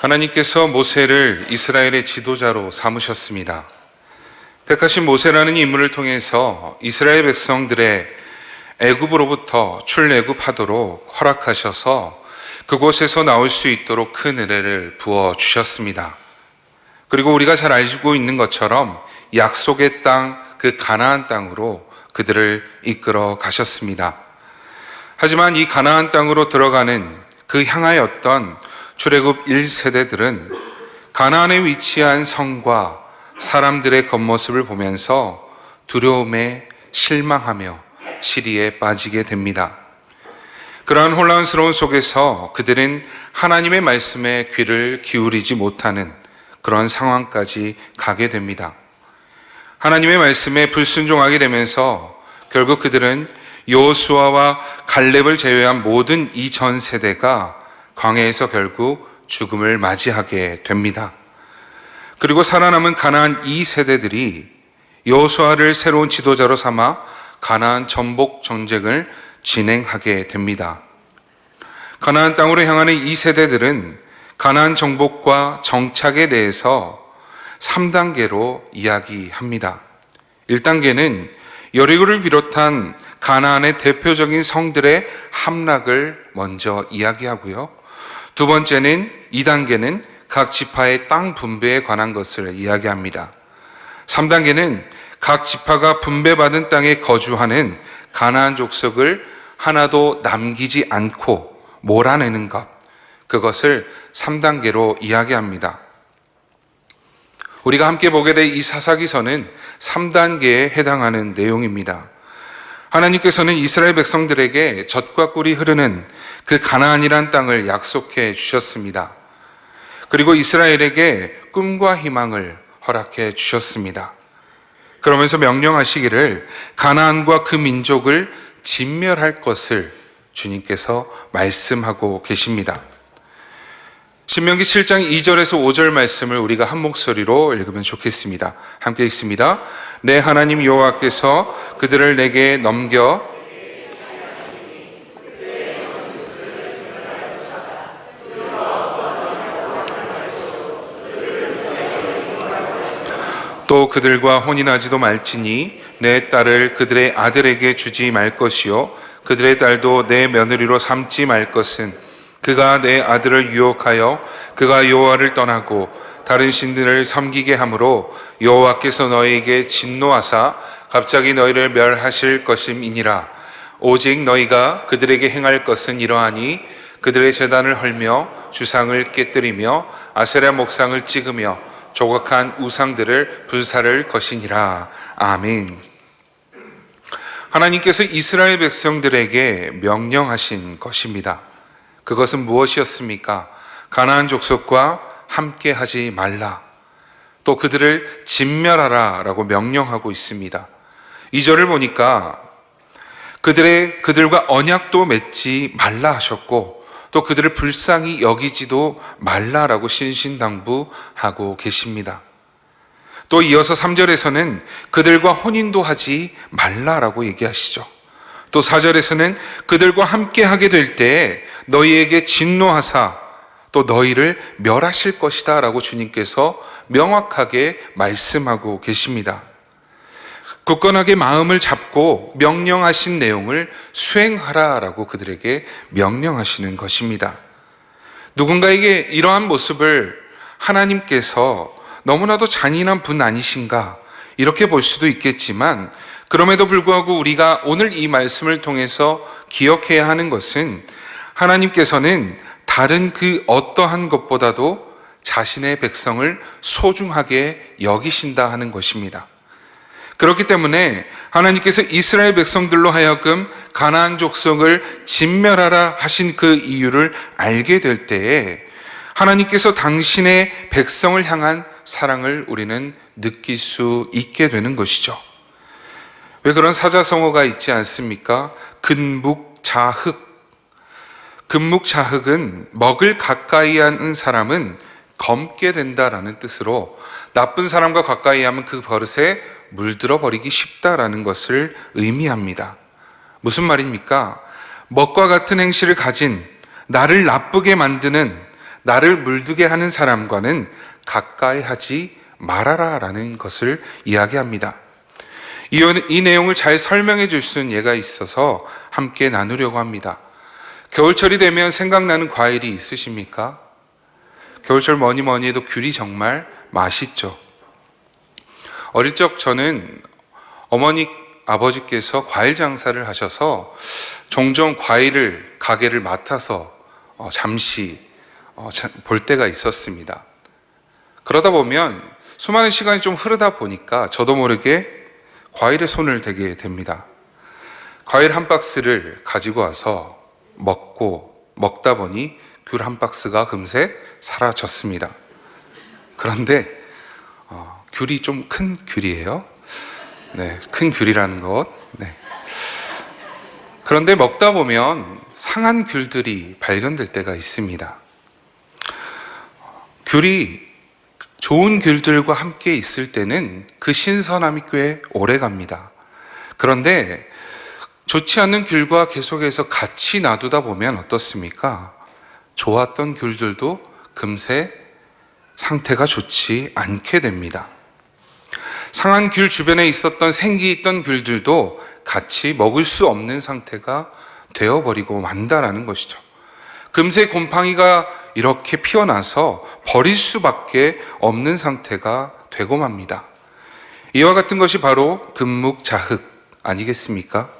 하나님께서 모세를 이스라엘의 지도자로 삼으셨습니다. 택하신 모세라는 인물을 통해서 이스라엘 백성들의 애굽으로부터 출애굽하도록 허락하셔서 그곳에서 나올 수 있도록 큰 은혜를 부어 주셨습니다. 그리고 우리가 잘 알고 있는 것처럼 약속의 땅, 그 가나안 땅으로 그들을 이끌어 가셨습니다. 하지만 이 가나안 땅으로 들어가는 그 향하였던 출애굽 1세대들은 가나안에 위치한 성과 사람들의 겉모습을 보면서 두려움에 실망하며 시리에 빠지게 됩니다. 그러한 혼란스러운 속에서 그들은 하나님의 말씀에 귀를 기울이지 못하는 그런 상황까지 가게 됩니다. 하나님의 말씀에 불순종하게 되면서 결국 그들은 요수아와 갈렙을 제외한 모든 이 전 세대가 광야에서 결국 죽음을 맞이하게 됩니다. 그리고 살아남은 가나안 이 세대들이 여호수아를 새로운 지도자로 삼아 가나안 전복 전쟁을 진행하게 됩니다. 가나안 땅으로 향하는 이 세대들은 가나안 정복과 정착에 대해서 3단계로 이야기합니다. 1단계는 여리고를 비롯한 가나안의 대표적인 성들의 함락을 먼저 이야기하고요. 두 번째는 2단계는 각 지파의 땅 분배에 관한 것을 이야기합니다. 3단계는 각 지파가 분배받은 땅에 거주하는 가나안 족속을 하나도 남기지 않고 몰아내는 것. 그것을 3단계로 이야기합니다. 우리가 함께 보게 될 이 사사기서는 3단계에 해당하는 내용입니다. 하나님께서는 이스라엘 백성들에게 젖과 꿀이 흐르는 그 가나안이란 땅을 약속해 주셨습니다. 그리고 이스라엘에게 꿈과 희망을 허락해 주셨습니다. 그러면서 명령하시기를 가나안과 그 민족을 진멸할 것을 주님께서 말씀하고 계십니다. 신명기 7장 2절에서 5절 말씀을 우리가 한 목소리로 읽으면 좋겠습니다. 함께 읽습니다. 내 하나님 여호와께서 그들을 내게 넘겨 또 그들과 혼인하지도 말지니 내 딸을 그들의 아들에게 주지 말 것이요 그들의 딸도 내 며느리로 삼지 말 것은 그가 내 아들을 유혹하여 그가 여호와를 떠나고 다른 신들을 섬기게 함으로 여호와께서 너희에게 진노하사 갑자기 너희를 멸하실 것임이니라 오직 너희가 그들에게 행할 것은 이러하니 그들의 재단을 헐며 주상을 깨뜨리며 아세라 목상을 찍으며 조각한 우상들을 불사를 것이니라. 아멘. 하나님께서 이스라엘 백성들에게 명령하신 것입니다. 그것은 무엇이었습니까? 가나안 족속과 함께 하지 말라. 또 그들을 진멸하라 라고 명령하고 있습니다. 이 절을 보니까 그들의, 그들과 언약도 맺지 말라 하셨고 또 그들을 불쌍히 여기지도 말라라고 신신당부하고 계십니다. 또 이어서 3절에서는 그들과 혼인도 하지 말라라고 얘기하시죠. 또 4절에서는 그들과 함께 하게 될때 너희에게 진노하사 또 너희를 멸하실 것이다 라고 주님께서 명확하게 말씀하고 계십니다. 굳건하게 마음을 잡고 명령하신 내용을 수행하라 라고 그들에게 명령하시는 것입니다. 누군가에게 이러한 모습을 하나님께서 너무나도 잔인한 분 아니신가 이렇게 볼 수도 있겠지만 그럼에도 불구하고 우리가 오늘 이 말씀을 통해서 기억해야 하는 것은 하나님께서는 다른 그 어떠한 것보다도 자신의 백성을 소중하게 여기신다 하는 것입니다. 그렇기 때문에 하나님께서 이스라엘 백성들로 하여금 가나안 족속을 진멸하라 하신 그 이유를 알게 될 때에 하나님께서 당신의 백성을 향한 사랑을 우리는 느낄 수 있게 되는 것이죠. 왜 그런 사자성어가 있지 않습니까? 근묵 자흑. 근묵자흑은 먹을 가까이 하는 사람은 검게 된다라는 뜻으로 나쁜 사람과 가까이 하면 그 버릇에 물들어 버리기 쉽다라는 것을 의미합니다. 무슨 말입니까? 먹과 같은 행실을 가진 나를 나쁘게 만드는 나를 물들게 하는 사람과는 가까이 하지 말아라라는 것을 이야기합니다. 이, 이 내용을 잘 설명해 줄 수 있는 예가 있어서 함께 나누려고 합니다. 겨울철이 되면 생각나는 과일이 있으십니까? 겨울철 뭐니 뭐니 해도 귤이 정말 맛있죠. 어릴 적 저는 어머니 아버지께서 과일 장사를 하셔서 종종 과일을 가게를 맡아서 어, 잠시 어, 자- 볼 때가 있었습니다. 그러다 보면 수많은 시간이 좀 흐르다 보니까 저도 모르게 과일에 손을 대게 됩니다. 과일 한 박스를 가지고 와서 먹고 먹다 보니 귤 한 박스가 금세 사라졌습니다. 그런데 어, 귤이 좀 큰 귤이에요. 네, 큰 귤이라는 것. 네. 그런데 먹다 보면 상한 귤들이 발견될 때가 있습니다. 귤이 좋은 귤들과 함께 있을 때는 그 신선함이 꽤 오래 갑니다. 그런데 좋지 않은 귤과 계속해서 같이 놔두다 보면 어떻습니까? 좋았던 귤들도 금세 상태가 좋지 않게 됩니다. 상한 귤 주변에 있었던 생기 있던 귤들도 같이 먹을 수 없는 상태가 되어버리고 만다라는 것이죠. 금세 곰팡이가 이렇게 피어나서 버릴 수밖에 없는 상태가 되고 맙니다. 이와 같은 것이 바로 금묵자흑 아니겠습니까?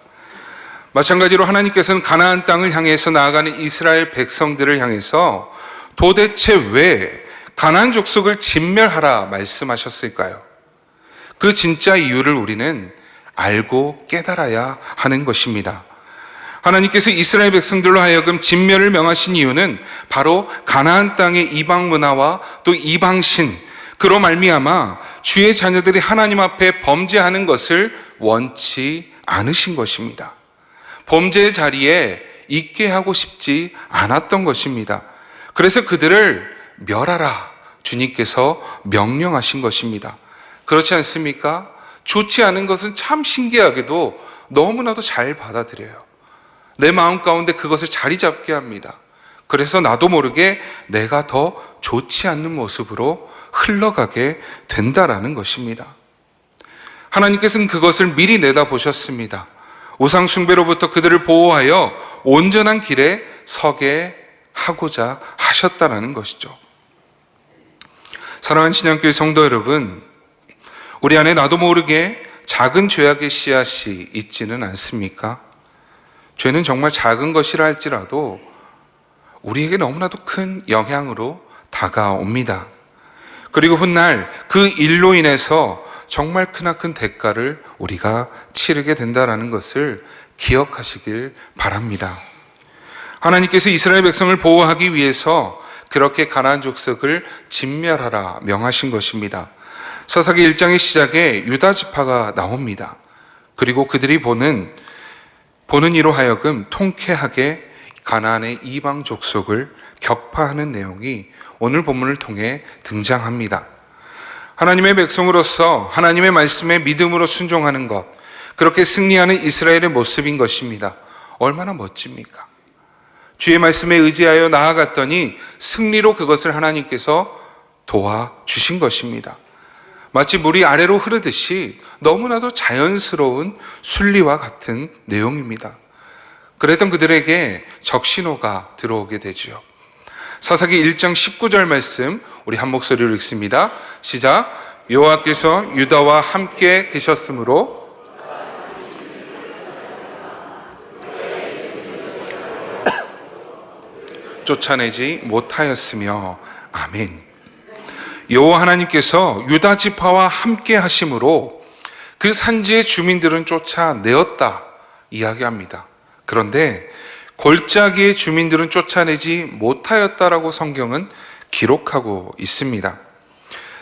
마찬가지로 하나님께서는 가나안 땅을 향해서 나아가는 이스라엘 백성들을 향해서 도대체 왜 가나안 족속을 진멸하라 말씀하셨을까요? 그 진짜 이유를 우리는 알고 깨달아야 하는 것입니다. 하나님께서 이스라엘 백성들로 하여금 진멸을 명하신 이유는 바로 가나안 땅의 이방 문화와 또 이방 신 그로 말미암아 주의 자녀들이 하나님 앞에 범죄하는 것을 원치 않으신 것입니다. 범죄의 자리에 있게 하고 싶지 않았던 것입니다. 그래서 그들을 멸하라 주님께서 명령하신 것입니다. 그렇지 않습니까? 좋지 않은 것은 참 신기하게도 너무나도 잘 받아들여요. 내 마음 가운데 그것을 자리 잡게 합니다. 그래서 나도 모르게 내가 더 좋지 않는 모습으로 흘러가게 된다라는 것입니다. 하나님께서는 그것을 미리 내다보셨습니다. 우상 숭배로부터 그들을 보호하여 온전한 길에 서게 하고자 하셨다라는 것이죠. 사랑하는 신앙교회 성도 여러분, 우리 안에 나도 모르게 작은 죄악의 씨앗이 있지는 않습니까? 죄는 정말 작은 것이라 할지라도 우리에게 너무나도 큰 영향으로 다가옵니다. 그리고 훗날 그 일로 인해서 정말 크나큰 대가를 우리가 치르게 된다라는 것을 기억하시길 바랍니다. 하나님께서 이스라엘 백성을 보호하기 위해서 그렇게 가나안 족속을 진멸하라 명하신 것입니다. 사사기 1장의 시작에 유다 지파가 나옵니다. 그리고 그들이 보는 보는 이로 하여금 통쾌하게 가나안의 이방 족속을 격파하는 내용이 오늘 본문을 통해 등장합니다. 하나님의 백성으로서 하나님의 말씀에 믿음으로 순종하는 것, 그렇게 승리하는 이스라엘의 모습인 것입니다. 얼마나 멋집니까? 주의 말씀에 의지하여 나아갔더니 승리로 그것을 하나님께서 도와주신 것입니다. 마치 물이 아래로 흐르듯이 너무나도 자연스러운 순리와 같은 내용입니다. 그랬던 그들에게 적신호가 들어오게 되지요. 사사기 1장 19절 말씀 우리 한 목소리로 읽습니다. 시작. 여호와께서 유다와 함께 계셨으므로 쫓아내지 못하였으며 아멘. 여호와 하나님께서 유다 지파와 함께 하심으로 그 산지의 주민들은 쫓아내었다 이야기합니다. 그런데 골짜기의 주민들은 쫓아내지 못하였다라고 성경은 기록하고 있습니다.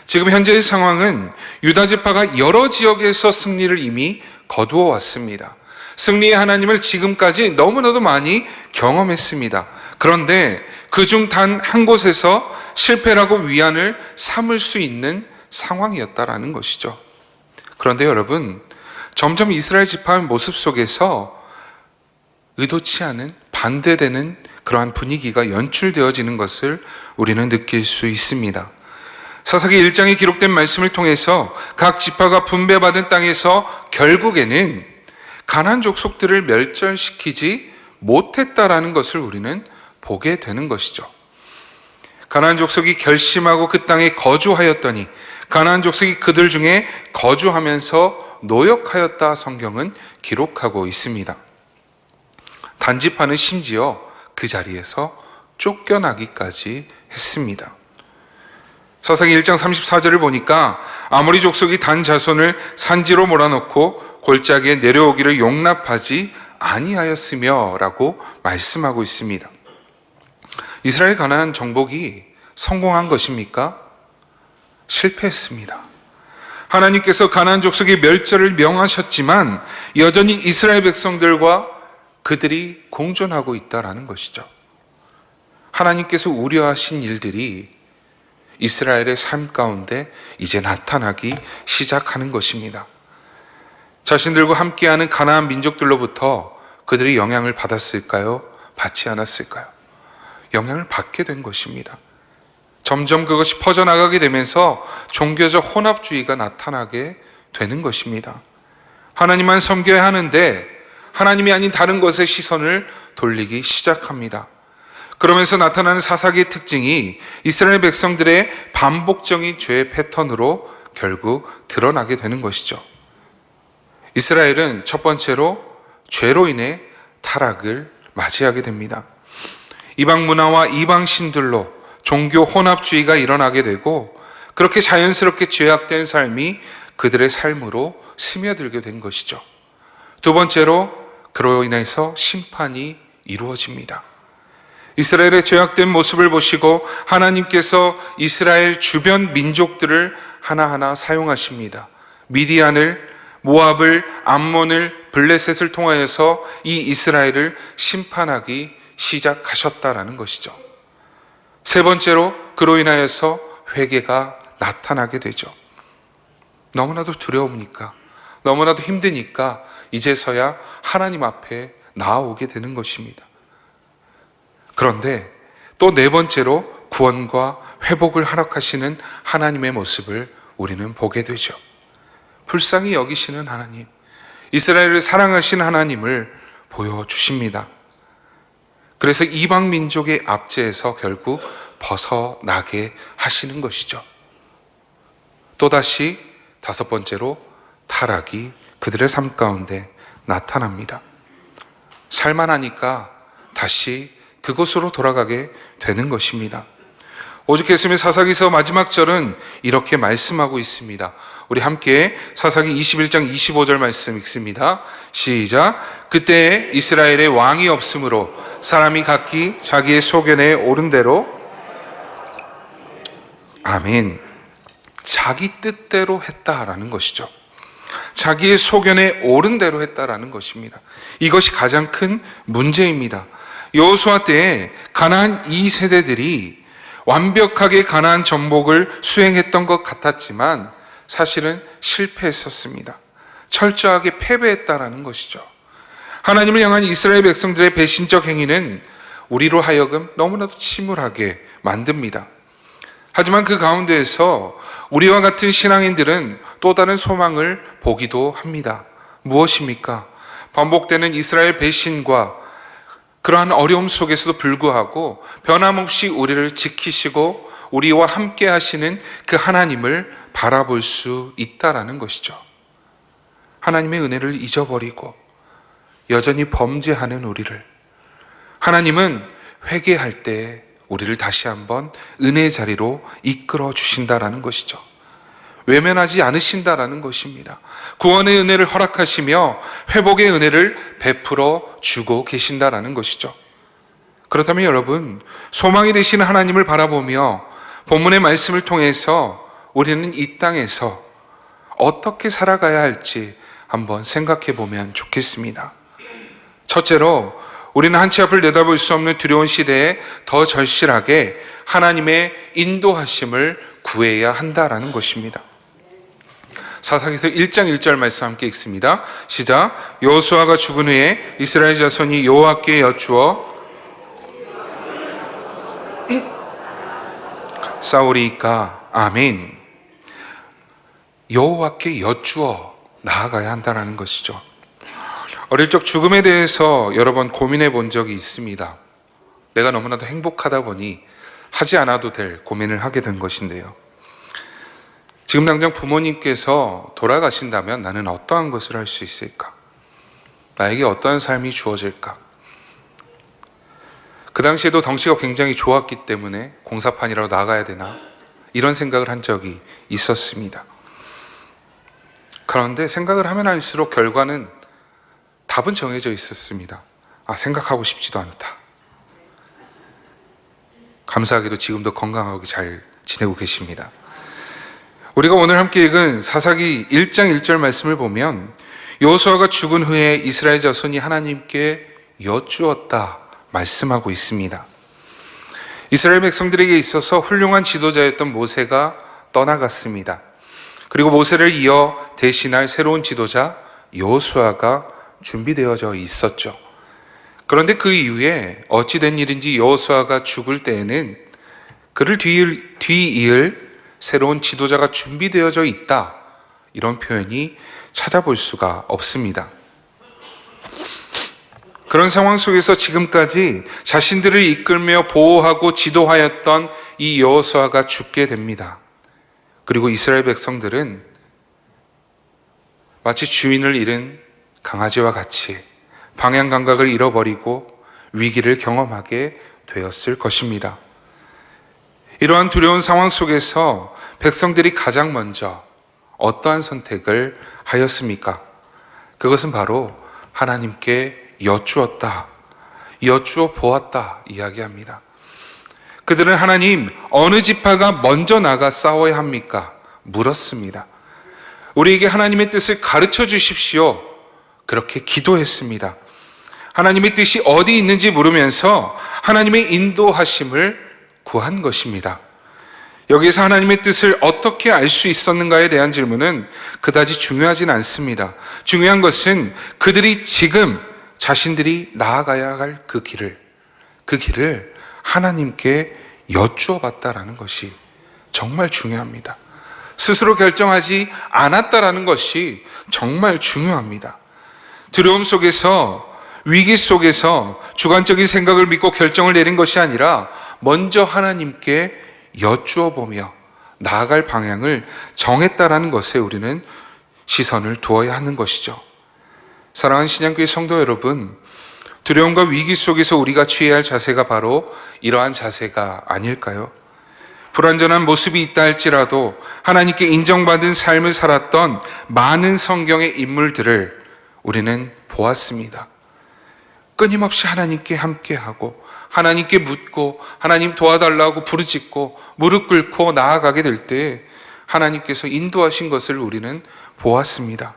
지금 현재의 상황은 유다 지파가 여러 지역에서 승리를 이미 거두어 왔습니다. 승리의 하나님을 지금까지 너무나도 많이 경험했습니다. 그런데 그 중 단 한 곳에서 실패라고 위안을 삼을 수 있는 상황이었다라는 것이죠. 그런데 여러분, 점점 이스라엘 지파의 모습 속에서 의도치 않은 반대되는 그러한 분위기가 연출되어지는 것을 우리는 느낄 수 있습니다. 사사기 1장에 기록된 말씀을 통해서 각 지파가 분배받은 땅에서 결국에는 가난 족속들을 멸절시키지 못했다라는 것을 우리는 보게 되는 것이죠. 가나안 족속이 결심하고 그 땅에 거주하였더니 가나안 족속이 그들 중에 거주하면서 노역하였다 성경은 기록하고 있습니다. 단지파는 심지어 그 자리에서 쫓겨나기까지 했습니다. 사사기 1장 34절을 보니까 아모리 족속이 단 자손을 산지로 몰아넣고 골짜기에 내려오기를 용납하지 아니하였으며라고 말씀하고 있습니다. 이스라엘 가나안 정복이 성공한 것입니까? 실패했습니다. 하나님께서 가나안 족속의 멸절을 명하셨지만 여전히 이스라엘 백성들과 그들이 공존하고 있다라는 것이죠. 하나님께서 우려하신 일들이 이스라엘의 삶 가운데 이제 나타나기 시작하는 것입니다. 자신들과 함께하는 가나안 민족들로부터 그들이 영향을 받았을까요? 받지 않았을까요? 영향을 받게 된 것입니다. 점점 그것이 퍼져나가게 되면서 종교적 혼합주의가 나타나게 되는 것입니다. 하나님만 섬겨야 하는데 하나님이 아닌 다른 것에 시선을 돌리기 시작합니다. 그러면서 나타나는 사사기의 특징이 이스라엘 백성들의 반복적인 죄의 패턴으로 결국 드러나게 되는 것이죠. 이스라엘은 첫 번째로 죄로 인해 타락을 맞이하게 됩니다. 이방 문화와 이방 신들로 종교 혼합주의가 일어나게 되고 그렇게 자연스럽게 죄악된 삶이 그들의 삶으로 스며들게 된 것이죠. 두 번째로 그로 인해서 심판이 이루어집니다. 이스라엘의 죄악된 모습을 보시고 하나님께서 이스라엘 주변 민족들을 하나하나 사용하십니다. 미디안을 모압을 암몬을 블레셋을 통하여서 이 이스라엘을 심판하기 시작하셨다라는 것이죠. 세 번째로 그로 인하여서 회개가 나타나게 되죠. 너무나도 두려우니까, 너무나도 힘드니까 이제서야 하나님 앞에 나아오게 되는 것입니다. 그런데 또 네 번째로 구원과 회복을 허락하시는 하나님의 모습을 우리는 보게 되죠. 불쌍히 여기시는 하나님, 이스라엘을 사랑하신 하나님을 보여주십니다. 그래서 이방 민족의 압제에서 결국 벗어나게 하시는 것이죠. 또다시 다섯 번째로 타락이 그들의 삶 가운데 나타납니다. 살만하니까 다시 그곳으로 돌아가게 되는 것입니다. 오죽했으면 사사기서 마지막 절은 이렇게 말씀하고 있습니다. 우리 함께 사사기 21장 25절 말씀 읽습니다. 시작. 그때 이스라엘의 왕이 없으므로 사람이 각기 자기의 소견에 오른 대로 아멘. 자기 뜻대로 했다라는 것이죠. 자기의 소견에 옳은 대로 했다라는 것입니다. 이것이 가장 큰 문제입니다. 여호수아 때에 가나안 2세대들이 완벽하게 가나안 정복을 수행했던 것 같았지만 사실은 실패했었습니다. 철저하게 패배했다라는 것이죠. 하나님을 향한 이스라엘 백성들의 배신적 행위는 우리로 하여금 너무나도 침울하게 만듭니다. 하지만 그 가운데에서 우리와 같은 신앙인들은 또 다른 소망을 보기도 합니다. 무엇입니까? 반복되는 이스라엘 배신과 그러한 어려움 속에서도 불구하고 변함없이 우리를 지키시고 우리와 함께 하시는 그 하나님을 바라볼 수 있다라는 것이죠. 하나님의 은혜를 잊어버리고 여전히 범죄하는 우리를 하나님은 회개할 때 우리를 다시 한번 은혜의 자리로 이끌어 주신다라는 것이죠. 외면하지 않으신다라는 것입니다. 구원의 은혜를 허락하시며 회복의 은혜를 베풀어 주고 계신다라는 것이죠. 그렇다면 여러분, 소망이 되시는 하나님을 바라보며 본문의 말씀을 통해서 우리는 이 땅에서 어떻게 살아가야 할지 한번 생각해 보면 좋겠습니다. 첫째로 우리는 한치 앞을 내다볼 수 없는 두려운 시대에 더 절실하게 하나님의 인도하심을 구해야 한다라는 것입니다. 사사기서 1장 1절 말씀 함께 읽습니다. 시작. 여호수아가 죽은 후에 이스라엘 자손이 여호와께 여쭈어 싸우리까 아멘. 여호와께 여쭈어 나아가야 한다라는 것이죠. 어릴 적 죽음에 대해서 여러 번 고민해 본 적이 있습니다. 내가 너무나도 행복하다 보니 하지 않아도 될 고민을 하게 된 것인데요. 지금 당장 부모님께서 돌아가신다면 나는 어떠한 것을 할 수 있을까? 나에게 어떠한 삶이 주어질까? 그 당시에도 덩치가 굉장히 좋았기 때문에 공사판이라도 나가야 되나? 이런 생각을 한 적이 있었습니다. 그런데 생각을 하면 할수록 결과는 답은 정해져 있었습니다. 아, 생각하고 싶지도 않다. 감사하게도 지금도 건강하게 잘 지내고 계십니다. 우리가 오늘 함께 읽은 사사기 1장 1절 말씀을 보면 여호수아가 죽은 후에 이스라엘 자손이 하나님께 여쭈었다 말씀하고 있습니다. 이스라엘 백성들에게 있어서 훌륭한 지도자였던 모세가 떠나갔습니다. 그리고 모세를 이어 대신할 새로운 지도자 여호수아가 준비되어져 있었죠. 그런데 그 이후에 어찌된 일인지 여호수아가 죽을 때에는 그를 뒤이을, 뒤이을 새로운 지도자가 준비되어져 있다. 이런 표현이 찾아볼 수가 없습니다. 그런 상황 속에서 지금까지 자신들을 이끌며 보호하고 지도하였던 이 여호수아가 죽게 됩니다. 그리고 이스라엘 백성들은 마치 주인을 잃은 강아지와 같이 방향 감각을 잃어버리고 위기를 경험하게 되었을 것입니다. 이러한 두려운 상황 속에서 백성들이 가장 먼저 어떠한 선택을 하였습니까? 그것은 바로 하나님께 여쭈었다. 여쭈어 보았다. 이야기합니다. 그들은 하나님, 어느 지파가 먼저 나가 싸워야 합니까? 물었습니다. 우리에게 하나님의 뜻을 가르쳐 주십시오. 그렇게 기도했습니다. 하나님의 뜻이 어디 있는지 물으면서 하나님의 인도하심을 구한 것입니다. 여기서 하나님의 뜻을 어떻게 알 수 있었는가에 대한 질문은 그다지 중요하진 않습니다. 중요한 것은 그들이 지금 자신들이 나아가야 할 그 길을, 그 길을 하나님께 여쭈어 봤다라는 것이 정말 중요합니다. 스스로 결정하지 않았다라는 것이 정말 중요합니다. 두려움 속에서 위기 속에서 주관적인 생각을 믿고 결정을 내린 것이 아니라 먼저 하나님께 여쭈어 보며 나아갈 방향을 정했다라는 것에 우리는 시선을 두어야 하는 것이죠. 사랑하는 신양교회 성도 여러분, 두려움과 위기 속에서 우리가 취해야 할 자세가 바로 이러한 자세가 아닐까요? 불완전한 모습이 있다 할지라도 하나님께 인정받은 삶을 살았던 많은 성경의 인물들을 우리는 보았습니다. 끊임없이 하나님께 함께하고 하나님께 묻고 하나님 도와달라고 부르짖고 무릎 꿇고 나아가게 될 때 하나님께서 인도하신 것을 우리는 보았습니다.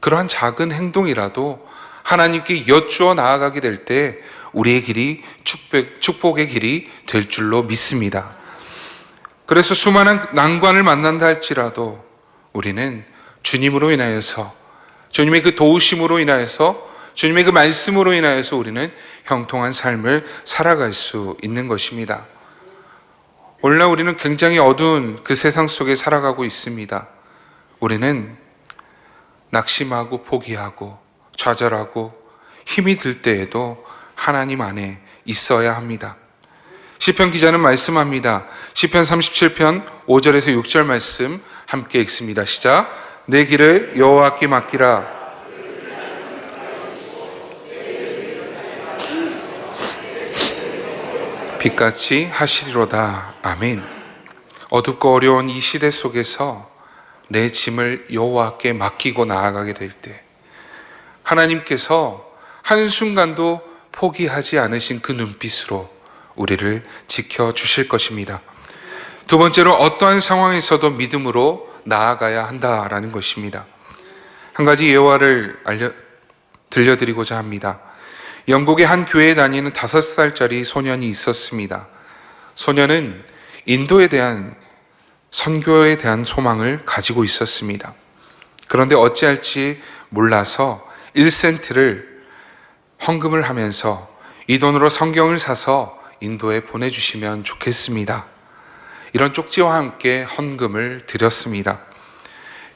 그러한 작은 행동이라도 하나님께 여쭈어 나아가게 될 때 우리의 길이 축복, 축복의 길이 될 줄로 믿습니다. 그래서 수많은 난관을 만난다 할지라도 우리는 주님으로 인하여서 주님의 그 도우심으로 인하여서 주님의 그 말씀으로 인하여서 우리는 형통한 삶을 살아갈 수 있는 것입니다. 오늘날 우리는 굉장히 어두운 그 세상 속에 살아가고 있습니다. 우리는 낙심하고 포기하고 좌절하고 힘이 들 때에도 하나님 안에 있어야 합니다. 시편 기자는 말씀합니다. 시편 37편 5절에서 6절 말씀 함께 읽습니다. 시작. 내 길을 여호와께 맡기라. 빛같이 하시리로다. 아멘. 어둡고 어려운 이 시대 속에서 내 짐을 여호와께 맡기고 나아가게 될 때 하나님께서 한순간도 포기하지 않으신 그 눈빛으로 우리를 지켜 주실 것입니다. 두 번째로 어떠한 상황에서도 믿음으로 나아가야 한다라는 것입니다. 한 가지 예화를 알려 들려드리고자 합니다. 영국의 한 교회에 다니는 다섯 살짜리 소년이 있었습니다. 소년은 인도에 대한 선교에 대한 소망을 가지고 있었습니다. 그런데 어찌할지 몰라서 1센트를 헌금을 하면서 이 돈으로 성경을 사서 인도에 보내주시면 좋겠습니다. 이런 쪽지와 함께 헌금을 드렸습니다.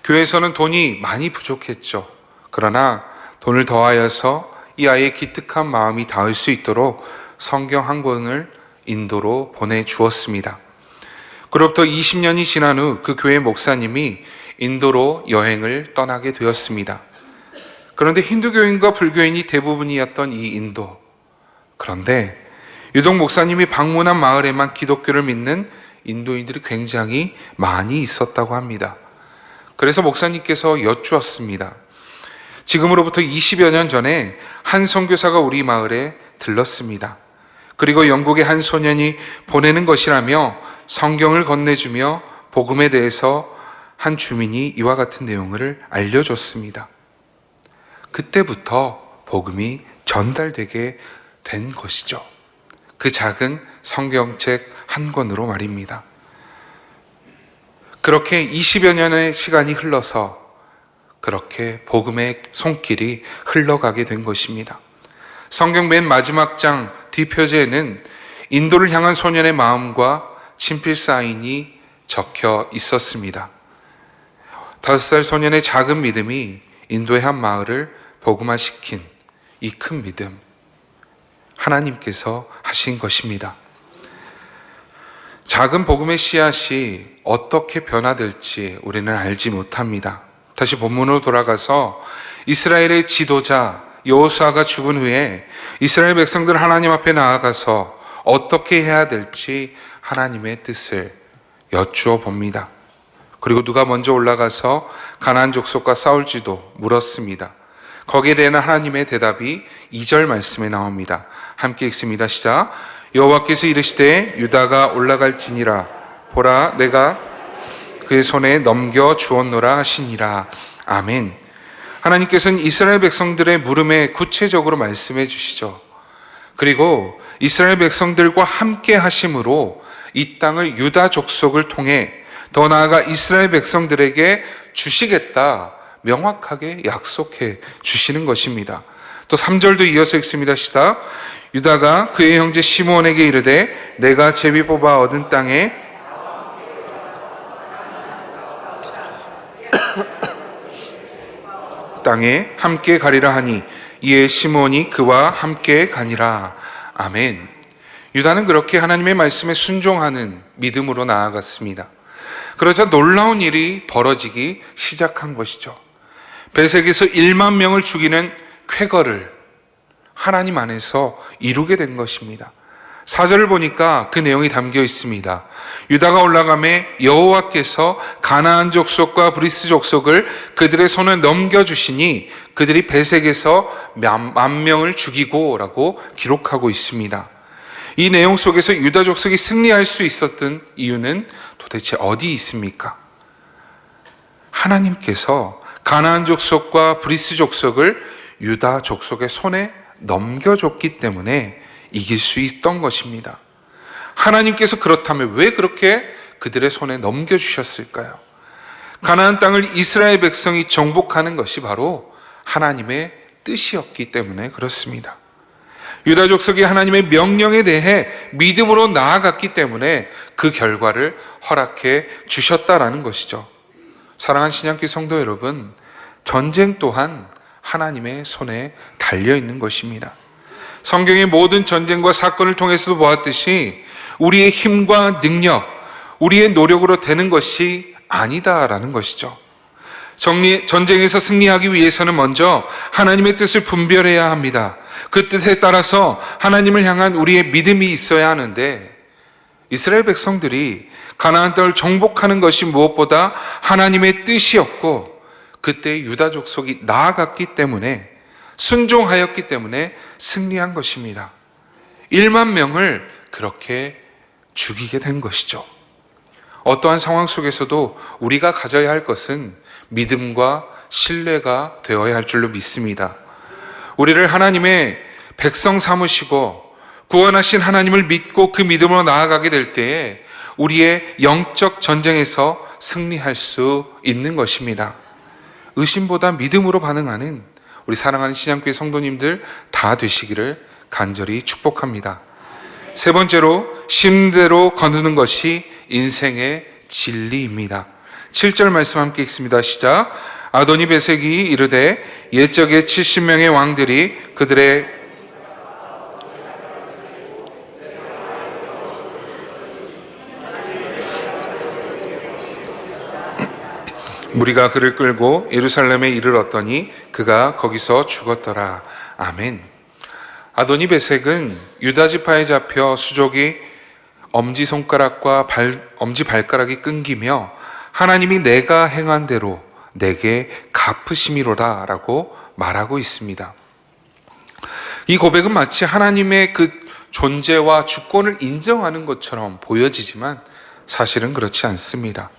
교회에서는 돈이 많이 부족했죠. 그러나 돈을 더하여서 이 아이의 기특한 마음이 닿을 수 있도록 성경 한 권을 인도로 보내주었습니다. 그로부터 20년이 지난 후 그 교회 목사님이 인도로 여행을 떠나게 되었습니다. 그런데 힌두교인과 불교인이 대부분이었던 이 인도. 그런데 유독 목사님이 방문한 마을에만 기독교를 믿는 인도인들이 굉장히 많이 있었다고 합니다. 그래서 목사님께서 여쭈었습니다. 지금으로부터 20여 년 전에 한 선교사가 우리 마을에 들렀습니다. 그리고 영국의 한 소년이 보내는 것이라며 성경을 건네주며 복음에 대해서 한 주민이 이와 같은 내용을 알려줬습니다. 그때부터 복음이 전달되게 된 것이죠. 그 작은 성경책 한 권으로 말입니다. 그렇게 20여 년의 시간이 흘러서 그렇게 복음의 손길이 흘러가게 된 것입니다. 성경 맨 마지막 장 뒷표지에는 인도를 향한 소년의 마음과 친필 사인이 적혀 있었습니다. 다섯 살 소년의 작은 믿음이 인도의 한 마을을 복음화시킨 이 큰 믿음. 하나님께서 하신 것입니다. 작은 복음의 씨앗이 어떻게 변화될지 우리는 알지 못합니다. 다시 본문으로 돌아가서 이스라엘의 지도자 여호수아가 죽은 후에 이스라엘 백성들 하나님 앞에 나아가서 어떻게 해야 될지 하나님의 뜻을 여쭈어 봅니다. 그리고 누가 먼저 올라가서 가나안 족속과 싸울지도 물었습니다. 거기에 대한 하나님의 대답이 2절 말씀에 나옵니다. 함께 읽습니다. 시작. 여호와께서 이르시되 유다가 올라갈지니라 보라 내가 그의 손에 넘겨 주었노라 하시니라. 아멘. 하나님께서는 이스라엘 백성들의 물음에 구체적으로 말씀해 주시죠. 그리고 이스라엘 백성들과 함께 하심으로 이 땅을 유다 족속을 통해 더 나아가 이스라엘 백성들에게 주시겠다 명확하게 약속해 주시는 것입니다. 또 3절도 이어서 읽습니다. 시작. 유다가 그의 형제 시므온에게 이르되 내가 제비 뽑아 얻은 땅에 땅에 함께 가리라 하니 이에 시므온이 그와 함께 가니라. 아멘. 유다는 그렇게 하나님의 말씀에 순종하는 믿음으로 나아갔습니다. 그러자 놀라운 일이 벌어지기 시작한 것이죠. 베색에서 1만 명을 죽이는 쾌거를 하나님 안에서 이루게 된 것입니다. 사절을 보니까 그 내용이 담겨 있습니다. 유다가 올라감에 여호와께서 가나안 족속과 브리스 족속을 그들의 손에 넘겨 주시니 그들이 배색에서 만 명을 죽이고라고 기록하고 있습니다. 이 내용 속에서 유다 족속이 승리할 수 있었던 이유는 도대체 어디 있습니까? 하나님께서 가나안 족속과 브리스 족속을 유다 족속의 손에 넘겨줬기 때문에 이길 수 있던 것입니다. 하나님께서 그렇다면 왜 그렇게 그들의 손에 넘겨주셨을까요? 가나안 땅을 이스라엘 백성이 정복하는 것이 바로 하나님의 뜻이었기 때문에 그렇습니다. 유다 족속이 하나님의 명령에 대해 믿음으로 나아갔기 때문에 그 결과를 허락해 주셨다라는 것이죠. 사랑하는 신양기 성도 여러분, 전쟁 또한 하나님의 손에 달려 있는 것입니다. 성경의 모든 전쟁과 사건을 통해서도 보았듯이 우리의 힘과 능력, 우리의 노력으로 되는 것이 아니다라는 것이죠. 정리, 전쟁에서 승리하기 위해서는 먼저 하나님의 뜻을 분별해야 합니다. 그 뜻에 따라서 하나님을 향한 우리의 믿음이 있어야 하는데 이스라엘 백성들이 가나안 땅을 정복하는 것이 무엇보다 하나님의 뜻이었고 그때 유다 족속이 나아갔기 때문에 순종하였기 때문에 승리한 것입니다. 1만 명을 그렇게 죽이게 된 것이죠. 어떠한 상황 속에서도 우리가 가져야 할 것은 믿음과 신뢰가 되어야 할 줄로 믿습니다. 우리를 하나님의 백성 삼으시고 구원하신 하나님을 믿고 그 믿음으로 나아가게 될 때에 우리의 영적 전쟁에서 승리할 수 있는 것입니다. 의심보다 믿음으로 반응하는 우리 사랑하는 신양교회 성도님들 다 되시기를 간절히 축복합니다. 세 번째로 심대로 거두는 것이 인생의 진리입니다. 7절 말씀 함께 읽습니다. 시작. 아도니 베색이 이르되 옛적에 70명의 왕들이 그들의 무리가 그를 끌고 예루살렘에 이르렀더니 그가 거기서 죽었더라. 아멘. 아도니 베색은 유다 지파에 잡혀 수족이 엄지 손가락과 발, 엄지 발가락이 끊기며 하나님이 내가 행한 대로 내게 갚으심이로다라고 말하고 있습니다. 이 고백은 마치 하나님의 그 존재와 주권을 인정하는 것처럼 보여지지만 사실은 그렇지 않습니다.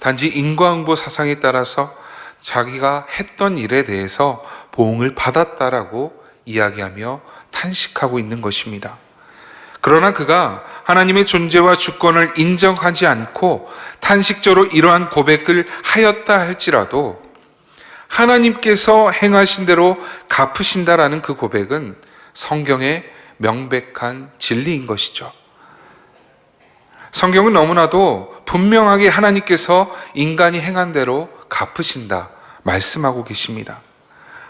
단지 인과응보 사상에 따라서 자기가 했던 일에 대해서 보응을 받았다라고 이야기하며 탄식하고 있는 것입니다. 그러나 그가 하나님의 존재와 주권을 인정하지 않고 탄식적으로 이러한 고백을 하였다 할지라도 하나님께서 행하신 대로 갚으신다라는 그 고백은 성경의 명백한 진리인 것이죠. 성경은 너무나도 분명하게 하나님께서 인간이 행한 대로 갚으신다 말씀하고 계십니다.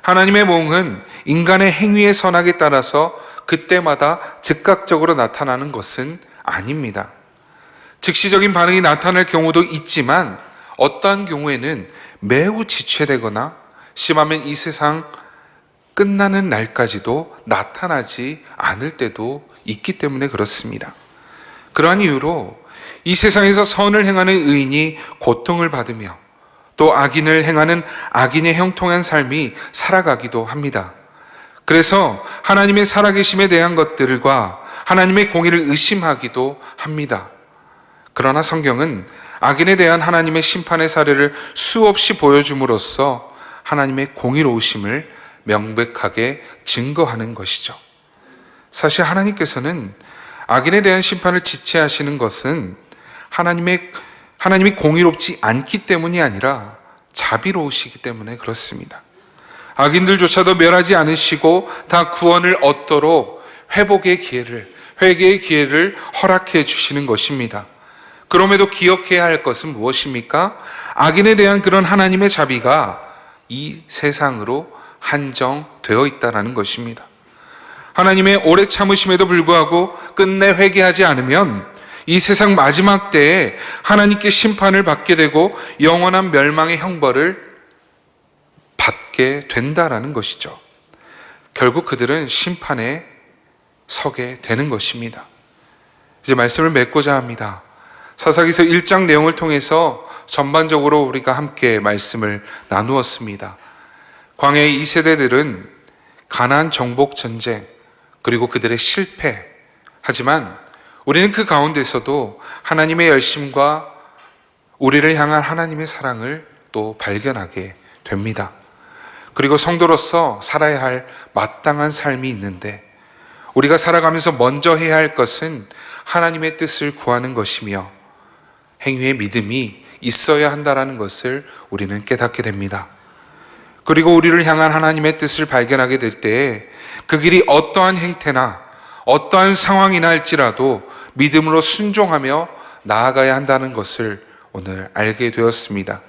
하나님의 몽은 인간의 행위의 선악에 따라서 그때마다 즉각적으로 나타나는 것은 아닙니다. 즉시적인 반응이 나타날 경우도 있지만 어떠한 경우에는 매우 지체되거나 심하면 이 세상 끝나는 날까지도 나타나지 않을 때도 있기 때문에 그렇습니다. 그러한 이유로 이 세상에서 선을 행하는 의인이 고통을 받으며 또 악인을 행하는 악인의 형통한 삶이 살아가기도 합니다. 그래서 하나님의 살아계심에 대한 것들과 하나님의 공의를 의심하기도 합니다. 그러나 성경은 악인에 대한 하나님의 심판의 사례를 수없이 보여줌으로써 하나님의 공의로우심을 명백하게 증거하는 것이죠. 사실 하나님께서는 악인에 대한 심판을 지체하시는 것은 하나님의 하나님이 공의롭지 않기 때문이 아니라 자비로우시기 때문에 그렇습니다. 악인들조차도 멸하지 않으시고 다 구원을 얻도록 회복의 기회를 회개의 기회를 허락해 주시는 것입니다. 그럼에도 기억해야 할 것은 무엇입니까? 악인에 대한 그런 하나님의 자비가 이 세상으로 한정되어 있다라는 것입니다. 하나님의 오래 참으심에도 불구하고 끝내 회개하지 않으면 이 세상 마지막 때에 하나님께 심판을 받게 되고 영원한 멸망의 형벌을 받게 된다라는 것이죠. 결국 그들은 심판에 서게 되는 것입니다. 이제 말씀을 맺고자 합니다. 사사기서 1장 내용을 통해서 전반적으로 우리가 함께 말씀을 나누었습니다. 광야의 이 세대들은 가난 정복 전쟁 그리고 그들의 실패 하지만 우리는 그 가운데서도 하나님의 열심과 우리를 향한 하나님의 사랑을 또 발견하게 됩니다. 그리고 성도로서 살아야 할 마땅한 삶이 있는데 우리가 살아가면서 먼저 해야 할 것은 하나님의 뜻을 구하는 것이며 행위의 믿음이 있어야 한다라는 것을 우리는 깨닫게 됩니다. 그리고 우리를 향한 하나님의 뜻을 발견하게 될 때에 그 길이 어떠한 행태나 어떠한 상황이나 할지라도 믿음으로 순종하며 나아가야 한다는 것을 오늘 알게 되었습니다.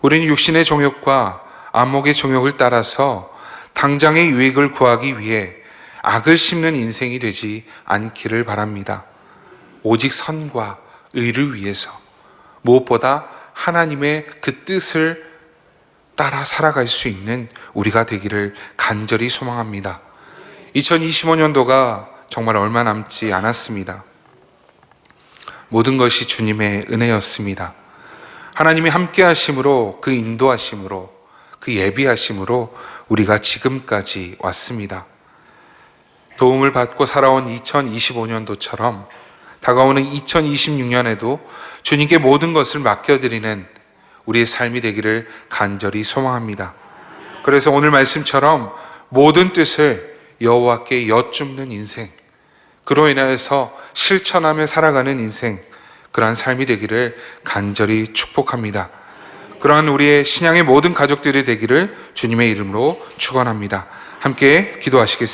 우리는 육신의 종욕과 안목의 종욕을 따라서 당장의 유익을 구하기 위해 악을 심는 인생이 되지 않기를 바랍니다. 오직 선과 의를 위해서 무엇보다 하나님의 그 뜻을 따라 살아갈 수 있는 우리가 되기를 간절히 소망합니다. 2025년도가 정말 얼마 남지 않았습니다. 모든 것이 주님의 은혜였습니다. 하나님이 함께 하심으로 그 인도하심으로 그 예비하심으로 우리가 지금까지 왔습니다. 도움을 받고 살아온 2025년도처럼 다가오는 2026년에도 주님께 모든 것을 맡겨드리는 우리의 삶이 되기를 간절히 소망합니다. 그래서 오늘 말씀처럼 모든 뜻을 여호와께 여쭙는 인생, 그로 인하여서 실천하며 살아가는 인생, 그러한 삶이 되기를 간절히 축복합니다. 그러한 우리의 신앙의 모든 가족들이 되기를 주님의 이름으로 축원합니다. 함께 기도하시겠습니다.